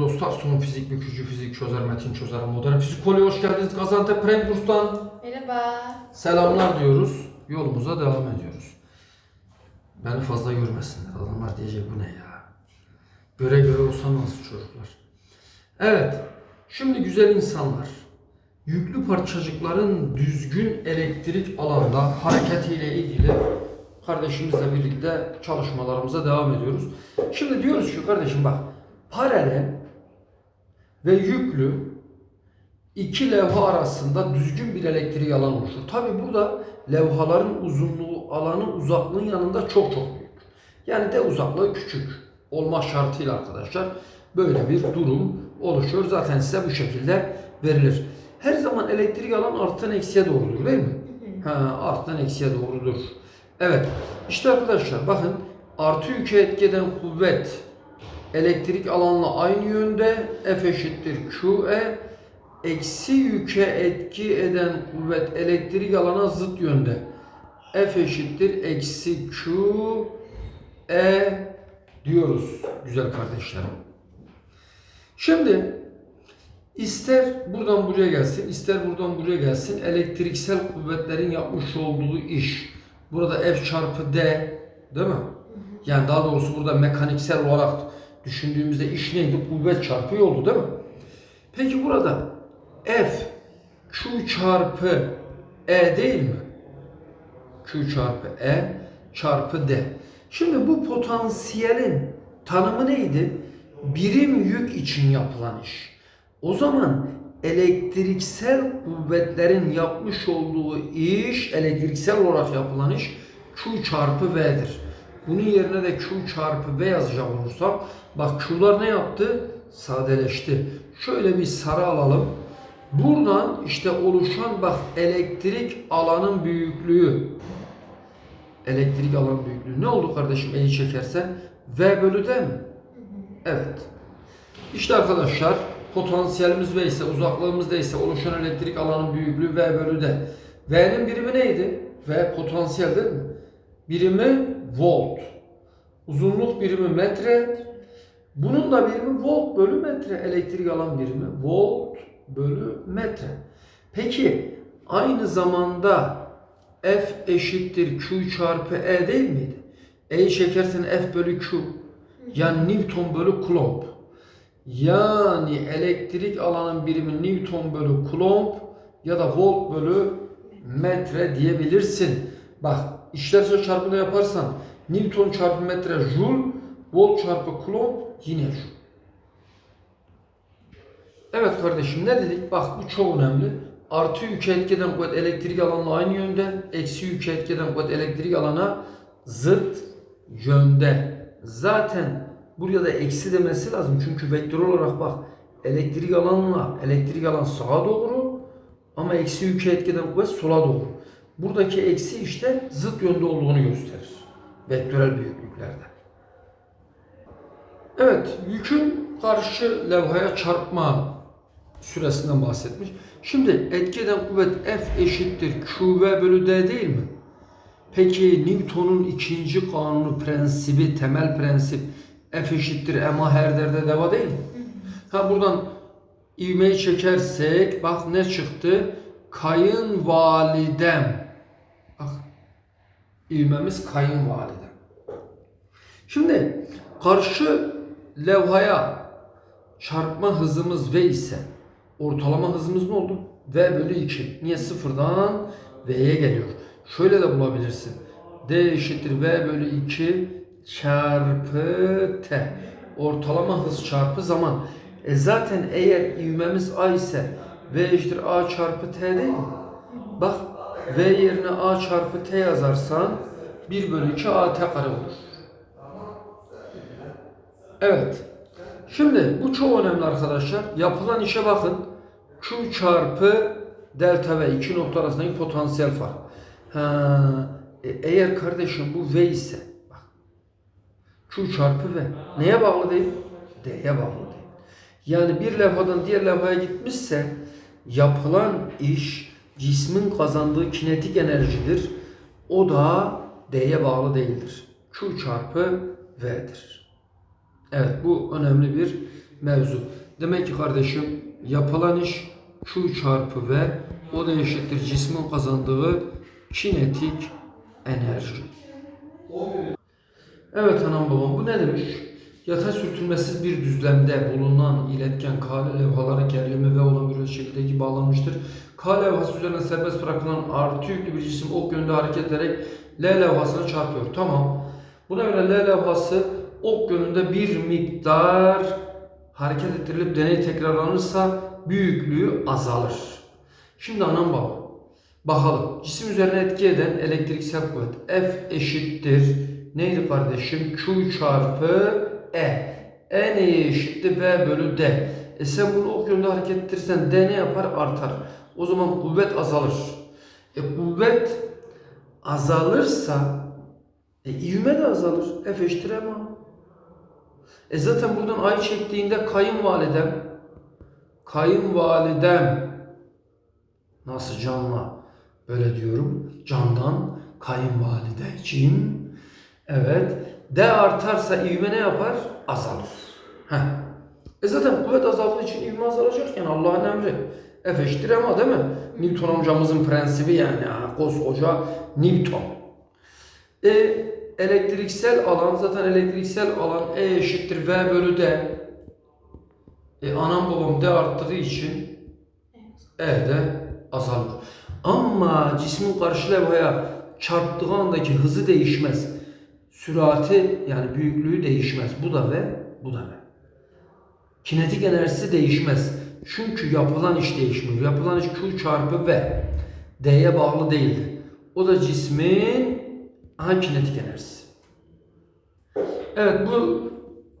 Dostlar son fizik bükücü fizik çözer metin çözer modern fizik kolye hoş geldiniz. Gaziantep Prenk Burs'tan Merhaba. selamlar diyoruz. Yolumuza devam ediyoruz. Beni fazla görmesinler. Adamlar diyecek bu ne ya? Göre göre usanmaz çocuklar. Evet şimdi güzel insanlar yüklü parçacıkların düzgün elektrik alanda hareketiyle ilgili kardeşimizle birlikte çalışmalarımıza devam ediyoruz. Şimdi diyoruz ki kardeşim bak paralel ve yüklü iki levha arasında düzgün bir elektrik alan oluşur. Tabi burada levhaların uzunluğu, alanı, uzaklığın yanında çok çok büyük. Yani de uzaklığı küçük olma şartıyla arkadaşlar böyle bir durum oluşuyor. Zaten size bu şekilde verilir. Her zaman elektrik alan arttan eksiye doğrudur değil mi? Ha, arttan eksiye doğrudur. Evet. İşte arkadaşlar bakın artı yüke etki eden kuvvet elektrik alanla aynı yönde F eşittir QE eksi yüke etki eden kuvvet elektrik alana zıt yönde F eşittir eksi Q E diyoruz güzel kardeşlerim. Şimdi ister buradan buraya gelsin, ister buradan buraya gelsin elektriksel kuvvetlerin yapmış olduğu iş. Burada F çarpı D değil mi? Yani daha doğrusu burada mekaniksel olarak düşündüğümüzde iş neydi? Kuvvet çarpı yoldu değil mi? Peki burada F Q çarpı E değil mi? Q çarpı E çarpı D. Şimdi bu potansiyelin tanımı neydi? Birim yük için yapılan iş. O zaman elektriksel kuvvetlerin yapmış olduğu iş, elektriksel olarak yapılan iş Q çarpı V'dir. Bunun yerine de Q çarpı V yazacak olursam, bak Q'lar ne yaptı? Sadeleşti. Şöyle bir sarı alalım. Buradan işte oluşan bak elektrik alanın büyüklüğü. Elektrik alan büyüklüğü. Ne oldu kardeşim E'yi çekersen? V bölü D mi? Evet. İşte arkadaşlar potansiyelimiz V ise uzaklığımız D ise oluşan elektrik alanın büyüklüğü V bölü D. V'nin birimi neydi? V potansiyel değil mi? Birimi volt. Uzunluk birimi metre. Bunun da birimi volt bölü metre. Elektrik alan birimi volt bölü metre. Peki aynı zamanda F eşittir Q çarpı E değil miydi? E'yi çekersen F bölü Q. Yani Newton bölü Coulomb. Yani elektrik alanın birimi Newton bölü Coulomb ya da volt bölü metre diyebilirsin. Bak işlersel çarpımı yaparsan Newton çarpı metre joule, volt çarpı Coulomb yine joule. Evet kardeşim ne dedik? Bak bu çok önemli. Artı yüke etkeden kuvvet elektrik alanla aynı yönde. Eksi yüke etkeden kuvvet elektrik alana zıt yönde. Zaten buraya da eksi demesi lazım. Çünkü vektör olarak bak elektrik alanla elektrik alan sağa doğru ama eksi yüke etkeden kuvvet sola doğru. Buradaki eksi işte zıt yönde olduğunu gösterir. Vektörel büyüklüklerde. Evet, yükün karşı levhaya çarpma süresinden bahsetmiş. Şimdi etki eden kuvvet F eşittir QV bölü D değil mi? Peki Newton'un ikinci kanunu prensibi, temel prensip F eşittir ma her derde deva değil mi? Ha buradan ivmeyi çekersek bak ne çıktı? Kayınvalidem. Bak ivmemiz kayınvalidem. Şimdi karşı levhaya çarpma hızımız V ise ortalama hızımız ne oldu? V bölü 2. Niye? Sıfırdan V'ye geliyor. Şöyle de bulabilirsin. D eşittir V bölü 2 çarpı T. Ortalama hız çarpı zaman. E zaten eğer ivmemiz A ise V eşittir A çarpı T değil mi? Bak V yerine A çarpı T yazarsan 1 bölü 2 AT kare olur. Evet. Şimdi bu çok önemli arkadaşlar. Yapılan işe bakın. Q çarpı delta V iki nokta arasındaki potansiyel fark. Ha, e, eğer kardeşim bu V ise bak Q çarpı V neye bağlı değil? D'ye bağlı değil. Yani bir levhadan diğer levhaya gitmişse yapılan iş cismin kazandığı kinetik enerjidir. O da D'ye bağlı değildir. Q çarpı V'dir. Evet bu önemli bir mevzu. Demek ki kardeşim yapılan iş Q çarpı V o da eşittir cismin kazandığı kinetik enerji. Evet anam babam bu ne demiş? Yatay sürtünmesiz bir düzlemde bulunan iletken kale levhaları gerilimi ve olan bir şekildeki bağlanmıştır. K levhası üzerine serbest bırakılan artı yüklü bir cisim ok yönünde hareket ederek L levhasına çarpıyor. Tamam. Buna göre L levhası ok yönünde bir miktar hareket ettirilip deney tekrarlanırsa büyüklüğü azalır. Şimdi anam baba bakalım cisim üzerine etki eden elektriksel kuvvet F eşittir neydi kardeşim? Q çarpı E. E neye eşittir? V bölü D. E sen bunu ok yönünde hareket ettirirsen D ne yapar? Artar. O zaman kuvvet azalır. E kuvvet azalırsa e ivme de azalır. F eşittir M. E zaten buradan ay çektiğinde kayınvalidem kayınvalidem nasıl canla böyle diyorum candan kayınvalideciğim evet D artarsa ivme ne yapar? Azalır. Heh. E zaten kuvvet azaldığı için ivme azalacak yani Allah'ın emri. F eşittir ama değil mi? Newton hocamızın prensibi yani ha, koskoca Newton. E, elektriksel alan zaten elektriksel alan E eşittir V bölü D. E, anam babam D arttığı için E de azalır. Ama cismin karşı levhaya çarptığı andaki hızı değişmez. Sürati yani büyüklüğü değişmez. Bu da V, bu da V. Kinetik enerjisi değişmez. Çünkü yapılan iş değişmiyor. Yapılan iş Q çarpı V. D'ye bağlı değildir. O da cismin aha kinetik enerjisi. Evet bu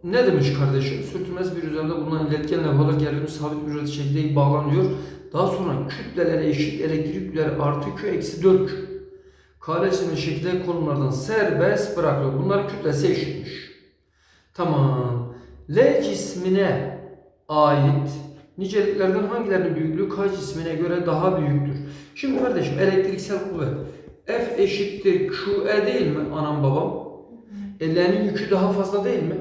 ne demiş kardeşim? Sürtünmez bir üzerinde bulunan iletken levhalar gerilimi sabit bir şekilde bağlanıyor. Daha sonra kütlelere eşit elektrik yükleri artı Q eksi 4 Q. Kalesinin şekilde konumlardan serbest bırakılıyor. Bunların kütlesi eşitmiş. Tamam. L cismine ait niceliklerden hangilerinin büyüklüğü K cismine göre daha büyüktür? Şimdi kardeşim elektriksel kuvvet F eşittir QE değil mi anam babam? E, L'nin yükü daha fazla değil mi?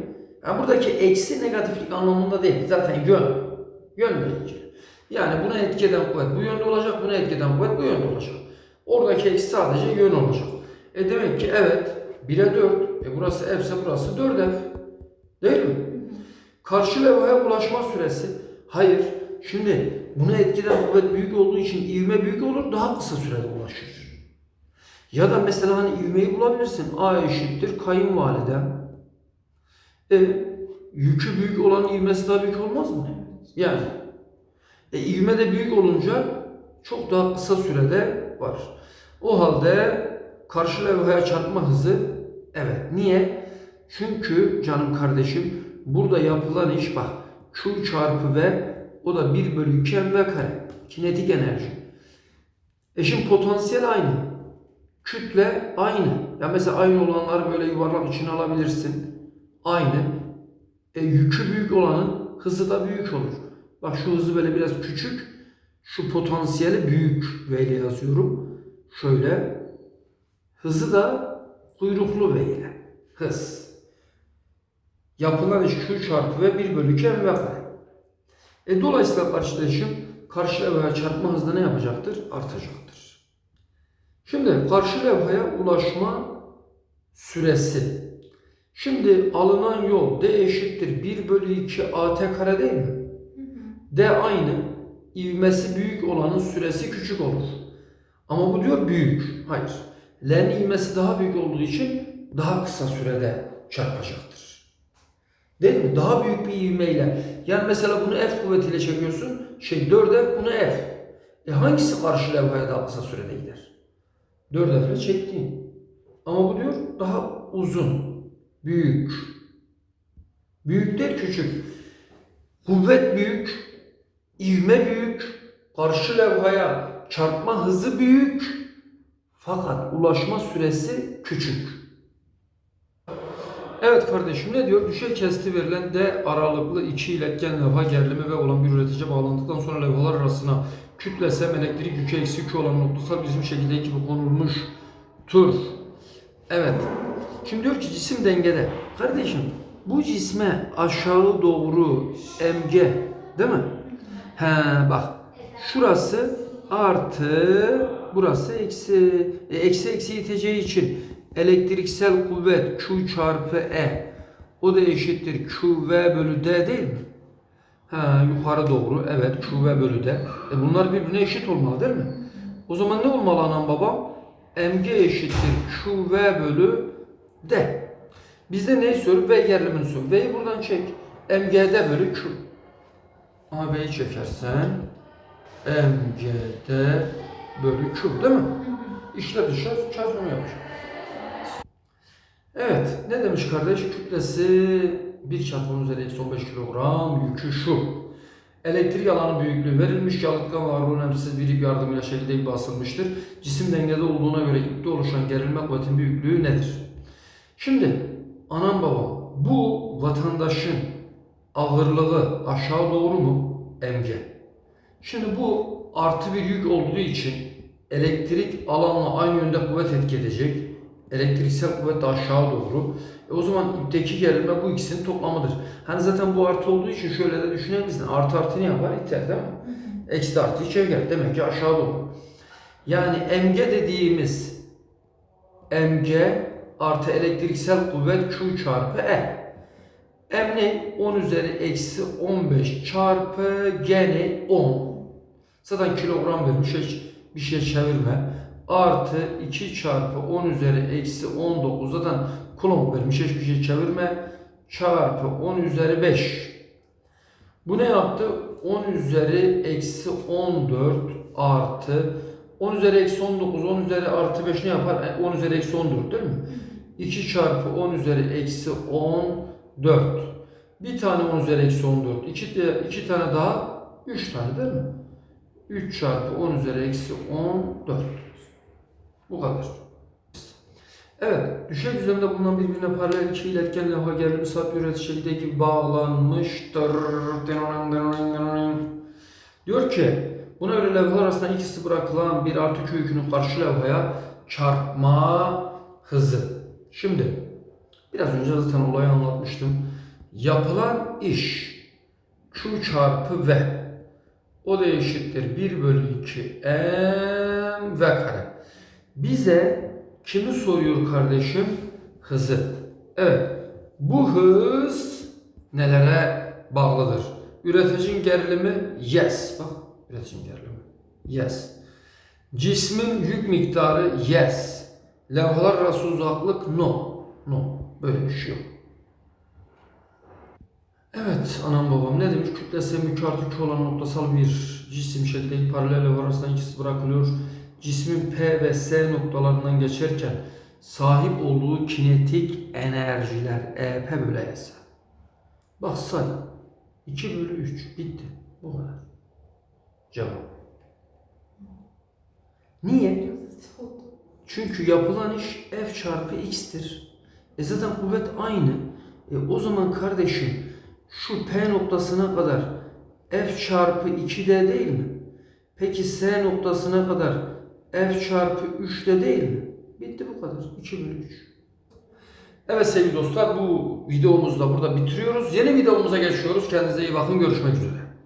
Yani buradaki eksi negatiflik anlamında değil. Zaten yön. Yönle ilgili. Yani buna etki eden kuvvet bu yönde olacak, buna etki eden kuvvet bu yönde olacak. Oradaki eksi sadece yön olacak. E demek ki evet 1'e 4. E burası F ise burası 4F. Değil mi? Karşı levhaya ulaşma süresi. Hayır. Şimdi buna etki eden kuvvet büyük olduğu için ivme büyük olur, daha kısa sürede ulaşır. Ya da mesela hani ivmeyi bulabilirsin. A eşittir kayınvalidem. E, yükü büyük olan ivmesi daha büyük olmaz mı? Yani. E, ivme de büyük olunca çok daha kısa sürede var. O halde karşı levhaya çarpma hızı evet. Niye? Çünkü canım kardeşim burada yapılan iş bak Q çarpı V o da 1 bölü 2 mv kare. Kinetik enerji. E şimdi potansiyel aynı. Kütle aynı. Ya mesela aynı olanları böyle yuvarlak içine alabilirsin. Aynı. E, yükü büyük olanın hızı da büyük olur. Bak şu hızı böyle biraz küçük. Şu potansiyeli büyük V ile yazıyorum. Şöyle. Hızı da kuyruklu V ile. Hız. Yapılan iş Q çarpı V 1 bölü 2 mv. E, dolayısıyla karşılaşım karşı levhaya çarpma hızı ne yapacaktır? Artacaktır. Şimdi karşı levhaya ulaşma süresi. Şimdi alınan yol D eşittir 1 bölü 2 AT kare değil mi? D aynı. İvmesi büyük olanın süresi küçük olur. Ama bu diyor büyük. Hayır. L'nin ivmesi daha büyük olduğu için daha kısa sürede çarpacaktır. Değil mi? Daha büyük bir ivmeyle. Yani mesela bunu F kuvvetiyle çekiyorsun. Şey 4F bunu F. E hangisi karşı levhaya daha kısa sürede gider? 4F ile çektiğin. Ama bu diyor daha uzun. Büyük. Büyük değil küçük. Kuvvet büyük. İvme büyük. Karşı levhaya çarpma hızı büyük. Fakat ulaşma süresi küçük. Evet kardeşim ne diyor? Düşey kesti verilen D aralıklı iki iletken levha gerilimi ve olan bir üretici bağlantıdan sonra levhalar arasına kütlesem elektrik yükü eksi olan noktasal bizim şekilde ekibi konulmuştur. Evet. Şimdi diyor ki cisim dengede. Kardeşim bu cisme aşağı doğru mg değil mi? He bak şurası artı burası eksi e, eksi eksi iteceği için elektriksel kuvvet Q çarpı E o da eşittir QV bölü D değil mi? Ha, yukarı doğru evet QV bölü D. E bunlar birbirine eşit olmalı değil mi? O zaman ne olmalı anam babam? mg eşittir QV bölü D. Bizde ne istiyor? V gerilimini istiyor. V'yi buradan çek. mg'd bölü Q. Ama V'yi çekersen mg'd bölü Q değil mi? İşle dışa çarpımı yapacak. Evet, ne demiş kardeş? Kütlesi 1 çarpı 10 üzeri eksi 15 kilogram, yükü şu. Elektrik alanı büyüklüğü verilmiş, yalıtkan ve ağırlığı önemsiz bir ip yardımıyla şekilde basılmıştır. Cisim dengede olduğuna göre ipte oluşan gerilme kuvvetin büyüklüğü nedir? Şimdi anam babam bu vatandaşın ağırlığı aşağı doğru mu? Mg. Şimdi bu artı bir yük olduğu için elektrik alanla aynı yönde kuvvet etki edecek. Elektriksel kuvvet de aşağı doğru. E o zaman ipteki gerilme bu ikisinin toplamıdır. Hani zaten bu artı olduğu için şöyle de düşünebilirsin. Artı artı ne yapar? İter değil mi? Eksi artı çeker. Demek ki aşağı doğru. Yani mg dediğimiz mg artı elektriksel kuvvet Q çarpı E. M ne? 10 üzeri eksi 15 çarpı G ne? 10. Zaten kilogram vermiş hiç bir şey çevirme. Artı 2 çarpı 10 üzeri eksi 19 zaten kulomb vermiş hiçbir şey çevirme. Çarpı 10 üzeri 5. Bu ne yaptı? 10 üzeri eksi 14 artı 10 üzeri eksi 19, 10 üzeri artı 5 ne yapar? E, 10 üzeri eksi 14 değil mi? 2 çarpı 10 üzeri eksi 14. Bir tane 10 üzeri eksi 14. 2, de, iki tane daha 3 tane değil mi? 3 çarpı 10 üzeri eksi 14. Bu kadar. Evet, düşey düzlemde bulunan birbirine paralel iki iletken levha gerilimi sabit gibi bağlanmıştır. Diyor ki, buna göre levhalar arasında ikisi bırakılan bir artı Q yükünün karşı levhaya çarpma hızı. Şimdi, biraz önce zaten olayı anlatmıştım. Yapılan iş Q çarpı V. O da eşittir 1 bölü 2 M V kare. Bize kimi soruyor kardeşim? Hızı. Evet. Bu hız nelere bağlıdır? Üreticinin gerilimi yes. Bak üreticinin gerilimi. Yes. Cismin yük miktarı yes. Levhalar arası uzaklık no. No. Böyle bir şey yok. Evet anam babam ne demiş? Kütlesi mük artı Q olan noktasal bir cisim şeklindeki paralel levha arasında ikisi bırakılıyor. Cismin P ve S noktalarından geçerken sahip olduğu kinetik enerjiler EP bölü S. Bak say. 2 bölü 3. Bitti. Bu kadar. Cevap. Niye? Çünkü yapılan iş F çarpı X'tir. E zaten kuvvet aynı. E o zaman kardeşim şu P noktasına kadar F çarpı 2D değil mi? Peki S noktasına kadar F çarpı 3D değil mi? Bitti bu kadar. 2 bölü 3. Evet sevgili dostlar bu videomuzu da burada bitiriyoruz. Yeni videomuza geçiyoruz. Kendinize iyi bakın. Görüşmek üzere.